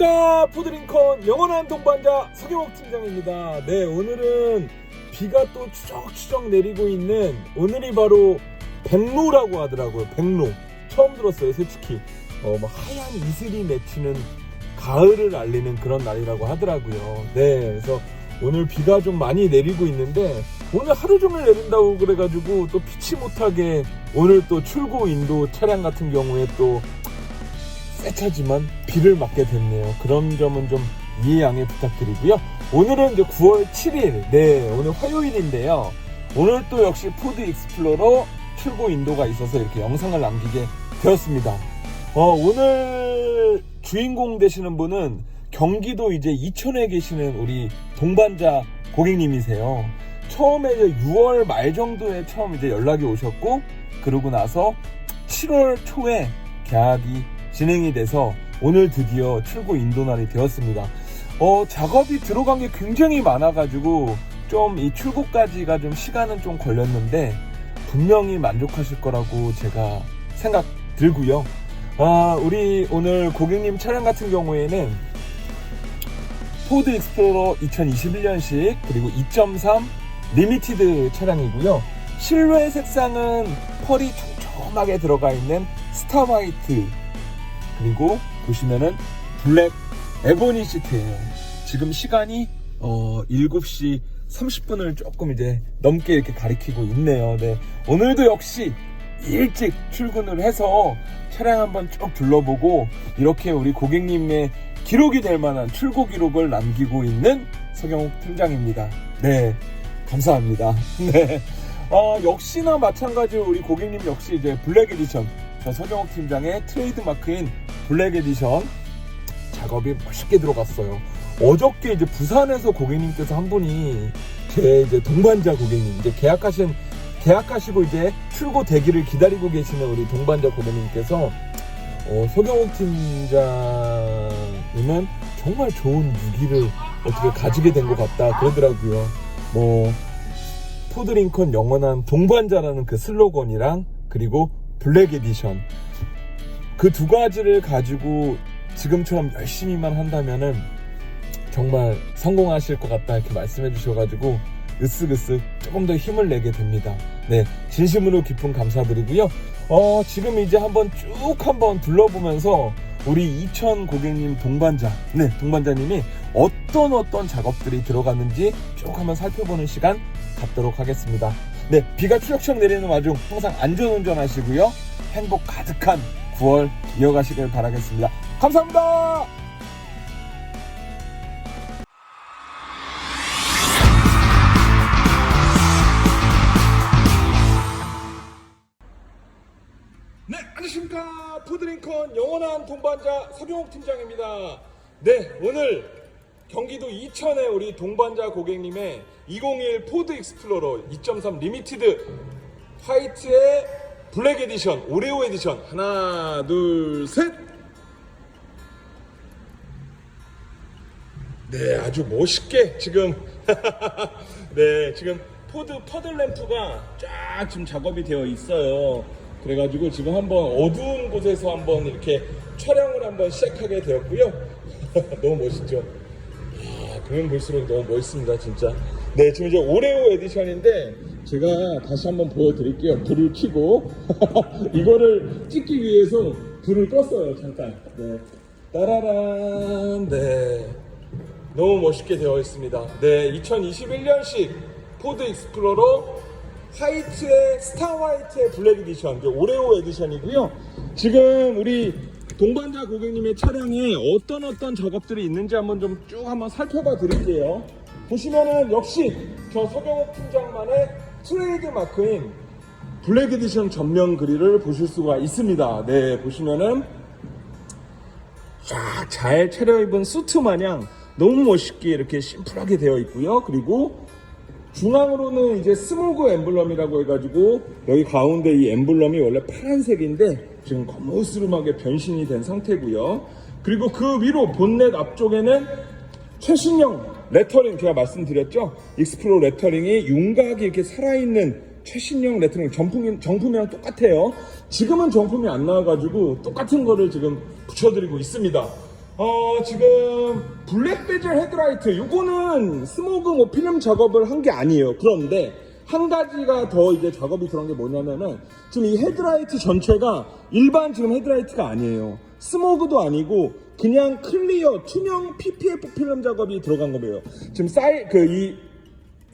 안녕하십니까. 푸드링컨 영원한 동반자 서경옥 팀장입니다. 네 오늘은 비가 또 추적추적 내리고 있는 오늘이 바로 백로라고 하더라고요. 백로. 처음 들었어요 솔직히. 어, 뭐 하얀 이슬이 맺히는 가을을 알리는 그런 날이라고 하더라고요. 네 그래서 오늘 비가 좀 많이 내리고 있는데 오늘 하루 종일 내린다고 그래가지고 또 피치 못하게 오늘 또 출고 인도 차량 같은 경우에 또 세차지만 비를 맞게 됐네요. 그런 점은 좀 이해 양해 부탁드리고요. 오늘은 이제 9월 7일, 네, 오늘 화요일인데요. 오늘 또 역시 푸드 익스플로러 출고 인도가 있어서 이렇게 영상을 남기게 되었습니다. 어, 오늘 주인공 되시는 분은 경기도 이제 이천에 계시는 우리 동반자 고객님이세요. 처음에 이제 6월 말 정도에 처음 이제 연락이 오셨고, 그러고 나서 7월 초에 계약이 진행이 돼서 오늘 드디어 출고 인도날이 되었습니다. 어, 작업이 들어간 게 굉장히 많아가지고 좀 이 출고까지가 좀 시간은 좀 걸렸는데 분명히 만족하실 거라고 제가 생각 들고요. 아, 우리 오늘 고객님 차량 같은 경우에는 포드 익스플로러 2021년식 그리고 2.3 리미티드 차량이고요. 실외 색상은 펄이 촘촘하게 들어가 있는 스타 화이트 그리고 보시면은 블랙 에보니 시트예요. 지금 시간이 어 7시 30분을 조금 이제 넘게 이렇게 가리키고 있네요. 네. 오늘도 역시 일찍 출근을 해서 차량 한번 쭉 둘러보고 이렇게 우리 고객님의 기록이 될 만한 출고 기록을 남기고 있는 서경욱 팀장입니다. 네. 감사합니다. 네. 어, 역시나 마찬가지로 우리 고객님 역시 이제 블랙 에디션 저 서경욱 팀장의 트레이드 마크인 블랙 에디션 작업이 멋있게 들어갔어요. 어저께 이제 부산에서 고객님께서 한 분이 제 이제 동반자 고객님 이제 계약하신 계약하시고 이제 출고 대기를 기다리고 계시는 우리 동반자 고객님께서 어, 서경욱 팀장님은 정말 좋은 무기를 어떻게 가지게 된 것 같다 그러더라고요. 뭐 포드링컨 영원한 동반자라는 그 슬로건이랑 그리고 블랙 에디션 그 두 가지를 가지고 지금처럼 열심히만 한다면은 정말 성공하실 것 같다 이렇게 말씀해 주셔가지고 으쓱으쓱 조금 더 힘을 내게 됩니다. 네, 진심으로 깊은 감사드리고요. 어, 지금 이제 한번 쭉 한번 둘러보면서 우리 이천 고객님 동반자, 네, 동반자님이 어떤 어떤 작업들이 들어갔는지 쭉 한번 살펴보는 시간 갖도록 하겠습니다. 네, 비가 추적추적 내리는 와중 항상 안전운전 하시고요. 행복 가득한 9월 이어가시길 바라겠습니다. 감사합니다! 네, 안녕하십니까. 푸드링컨 영원한 동반자 서경욱 팀장입니다. 네, 오늘 경기도 이천의 우리 동반자 고객님의 201 포드 익스플로러 2.3 리미티드 화이트의 블랙 에디션, 오레오 에디션. 하나, 둘, 셋! 네, 아주 멋있게 지금 네, 지금 포드 퍼들 램프가 쫙 지금 작업이 되어 있어요. 그래가지고 지금 한번 어두운 곳에서 한번 이렇게 촬영을 한번 시작하게 되었고요. 너무 멋있죠? 아, 보면 볼수록 너무 멋있습니다, 진짜. 네, 지금 이제 오레오 에디션인데 제가 다시 한번 보여드릴게요. 불을 켜고 이거를 찍기 위해서 불을 껐어요, 잠깐. 네, 따라란, 네. 너무 멋있게 되어 있습니다. 네, 2021년식 포드 익스플로러 화이트의 스타 화이트의 블랙 에디션, 오레오 에디션이고요. 지금 우리 동반자 고객님의 차량에 어떤 어떤 작업들이 있는지 한번 좀 쭉 한번 살펴봐 드릴게요. 보시면은 역시 저 서경욱 팀장만의 트레이드 마크인 블랙 에디션 전면 그릴을 보실 수가 있습니다. 네, 보시면은 쫙 잘 차려입은 수트 마냥 너무 멋있게 이렇게 심플하게 되어 있고요. 그리고 중앙으로는 이제 스모그 엠블럼이라고 해가지고 여기 가운데 이 엠블럼이 원래 파란색인데 지금 거무스름하게 변신이 된 상태고요. 그리고 그 위로 본넷 앞쪽에는 최신형 레터링 제가 말씀드렸죠. 익스플로 레터링이 윤곽이 이렇게 살아있는 최신형 레터링 정품, 정품이랑 똑같아요. 지금은 정품이 안 나와가지고 똑같은 거를 지금 붙여드리고 있습니다. 어, 지금 블랙 베젤 헤드라이트 요거는 스모그 뭐 필름 작업을 한 게 아니에요. 그런데 한 가지가 더 이제 작업이 들어간 게 뭐냐면은 지금 이 헤드라이트 전체가 일반 지금 헤드라이트가 아니에요. 스모그도 아니고 그냥 클리어 투명 PPF 필름 작업이 들어간 거예요. 지금 사이 그이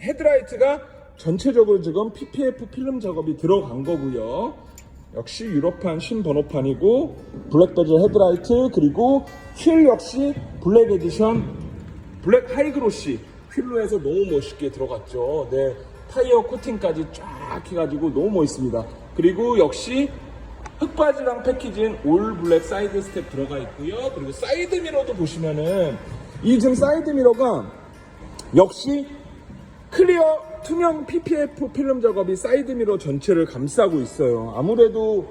헤드라이트가 전체적으로 지금 PPF 필름 작업이 들어간 거고요. 역시 유럽판 신번호판이고 블랙 베젤 헤드라이트 그리고 휠 역시 블랙 에디션 블랙 하이그로시 휠로 해서 너무 멋있게 들어갔죠. 네 타이어 코팅까지 쫙 해가지고 너무 멋있습니다. 그리고 역시 흑바지랑 패키지는 올 블랙 사이드 스텝 들어가 있고요. 그리고 사이드 미러도 보시면은 이 지금 사이드 미러가 역시 클리어 투명 PPF 필름 작업이 사이드 미러 전체를 감싸고 있어요. 아무래도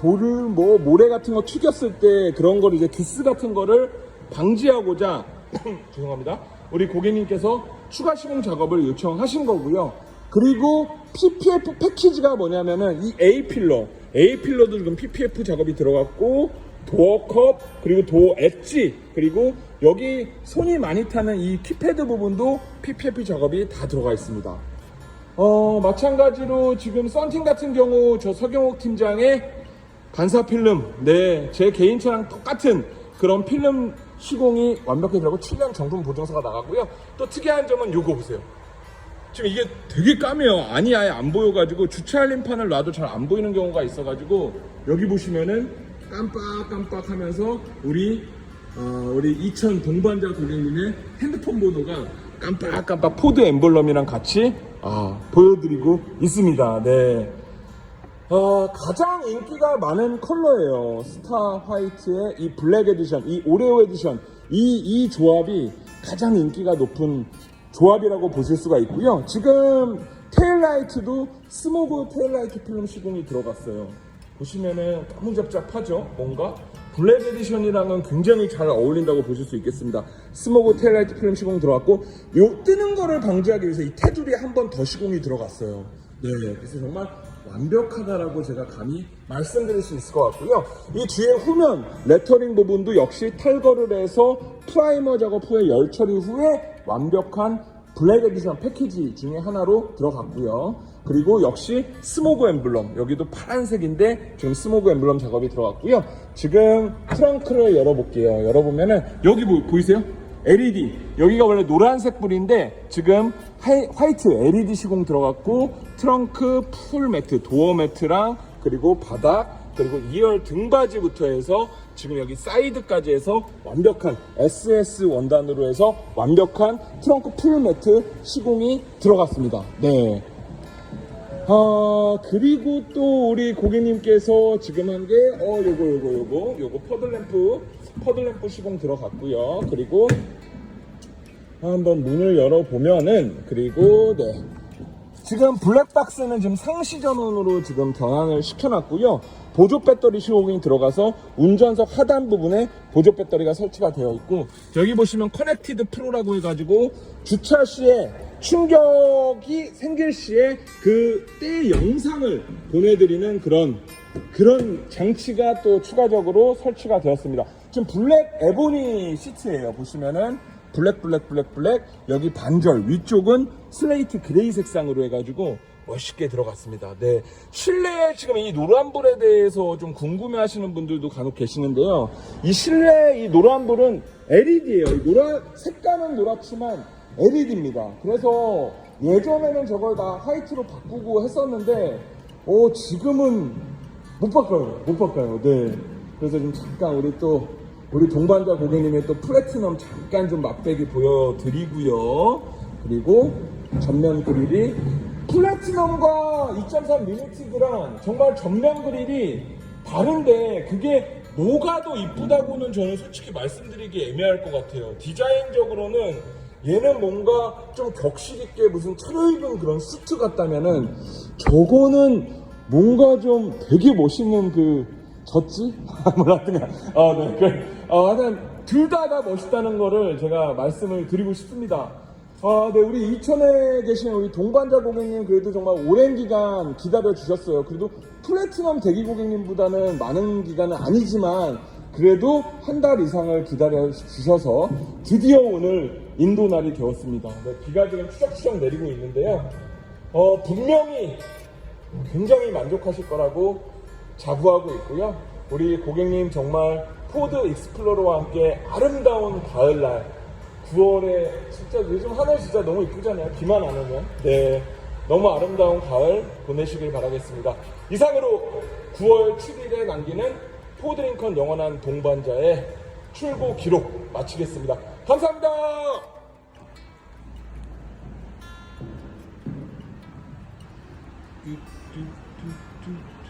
돌을 뭐 모래 같은 거 튀겼을 때 그런 거를 이제 기스 같은 거를 방지하고자 죄송합니다. 우리 고객님께서 추가 시공 작업을 요청하신 거고요. 그리고 PPF 패키지가 뭐냐면은 이 A 필러, A 필러도 지금 PPF 작업이 들어갔고 도어컵 그리고 도어 엣지 그리고 여기 손이 많이 타는 이 키패드 부분도 PPF 작업이 다 들어가 있습니다. 어 마찬가지로 지금 썬팅 같은 경우 저 서경옥 팀장의 반사 필름 네 제 개인 차랑 똑같은 그런 필름 시공이 들어가고 7년 정품 보증서가 나가고요. 또 특이한 점은 요거 보세요. 지금 이게 되게 까매요. 안이 아예 안 보여가지고 주차 알림판을 놔도 잘 안 보이는 경우가 있어가지고 여기 보시면은 깜빡깜빡 하면서 우리 어, 우리 2000 동반자 고객님의 핸드폰 번호가 깜빡깜빡 포드 엠블럼이랑 같이 아, 보여드리고 있습니다. 네. 어, 가장 인기가 많은 컬러예요. 스타 화이트의 이 블랙 에디션, 이 오레오 에디션, 이, 이 조합이 가장 인기가 높은 조합이라고 보실 수가 있고요. 지금 테일라이트도 스모그 테일라이트 필름 시공이 들어갔어요. 보시면은 까무잡잡하죠? 뭔가? 블랙 에디션이랑은 굉장히 잘 어울린다고 보실 수 있겠습니다. 스모그 테일라이트 필름 시공 들어갔고, 요 뜨는 거를 방지하기 위해서 이 테두리에 한 번 더 시공이 들어갔어요. 네, 그래서 정말 완벽하다라고 제가 감히 말씀드릴 수 있을 것 같고요. 이 뒤에 후면 레터링 부분도 역시 탈거를 해서 프라이머 작업 후에 열 처리 후에 완벽한 블랙 에디션 패키지 중에 하나로 들어갔고요. 그리고 역시 스모그 엠블럼 여기도 파란색인데 지금 스모그 엠블럼 작업이 들어갔고요. 지금 트렁크를 열어볼게요. 열어보면은 여기 보, 보이세요? LED 여기가 원래 노란색 불인데 지금 하이, 화이트 LED 시공 들어갔고 트렁크 풀 매트 도어 매트랑 그리고 바닥 그리고 2열 등받이부터 해서 지금 여기 사이드까지 해서 완벽한 SS 원단으로 해서 완벽한 트렁크 풀 매트 시공이 들어갔습니다. 네. 아 그리고 또 우리 고객님께서 지금 한 게 어 요거 요거 요거 요거 퍼들램프 퍼들램프 시공 들어갔고요. 그리고 한번 문을 열어보면은 그리고 네 지금 블랙박스는 지금 상시 전원으로 지금 변환을 시켜놨고요. 보조 배터리 시공이 들어가서 운전석 하단 부분에 보조 배터리가 설치가 되어 있고 여기 보시면 커넥티드 프로라고 해가지고 주차 시에 충격이 생길 시에 그때 영상을 보내드리는 그런 그런 장치가 또 추가적으로 설치가 되었습니다. 지금 블랙 에보니 시트예요. 보시면은 블랙 블랙 블랙 블랙 여기 반절 위쪽은 슬레이트 그레이 색상으로 해가지고 멋있게 들어갔습니다. 네 실내에 지금 이 노란불에 대해서 좀 궁금해 하시는 분들도 간혹 계시는데요. 이 실내 이 노란불은 LED예요. 이 노란 색감은 노랗지만 LED입니다. 그래서 예전에는 저걸 다 화이트로 바꾸고 했었는데 어 지금은 못 바꿔요. 못 바꿔요. 네. 그래서 좀 잠깐 우리 또 우리 동반자 고객님의 또 플래티넘 잠깐 좀 맛배기 보여드리고요. 그리고 전면 그릴이 플래티넘과 2.3 리미티드랑 정말 전면 그릴이 다른데 그게 뭐가 더 이쁘다고는 저는 솔직히 말씀드리기 애매할 것 같아요. 디자인적으로는 얘는 뭔가 좀 격식 있게 무슨 차려입은 그런 수트 같다면은 저거는 뭔가 좀 되게 멋있는 그 졌지? 뭐라든가 어, 네. 그, 어, 하여튼 둘 다 다 멋있다는 거를 제가 말씀을 드리고 싶습니다. 아, 네, 우리 이천에 계신 우리 동반자 고객님 그래도 정말 오랜 기간 기다려 주셨어요. 그래도 플래티넘 대기 고객님보다는 많은 기간은 아니지만 그래도 한 달 이상을 기다려 주셔서 드디어 오늘 인도 날이 되었습니다. 네, 비가 지금 추적추적 내리고 있는데요. 어, 분명히 굉장히 만족하실 거라고 자부하고 있고요. 우리 고객님 정말 포드 익스플로러와 함께 아름다운 가을날 9월에 진짜 요즘 하늘 진짜 너무 이쁘잖아요. 비만 안 오면. 네. 너무 아름다운 가을 보내시길 바라겠습니다. 이상으로 9월 7일에 남기는 포드링컨 영원한 동반자의 출고 기록 마치겠습니다. 감사합니다. 뚜, 뚜, 뚜, 뚜,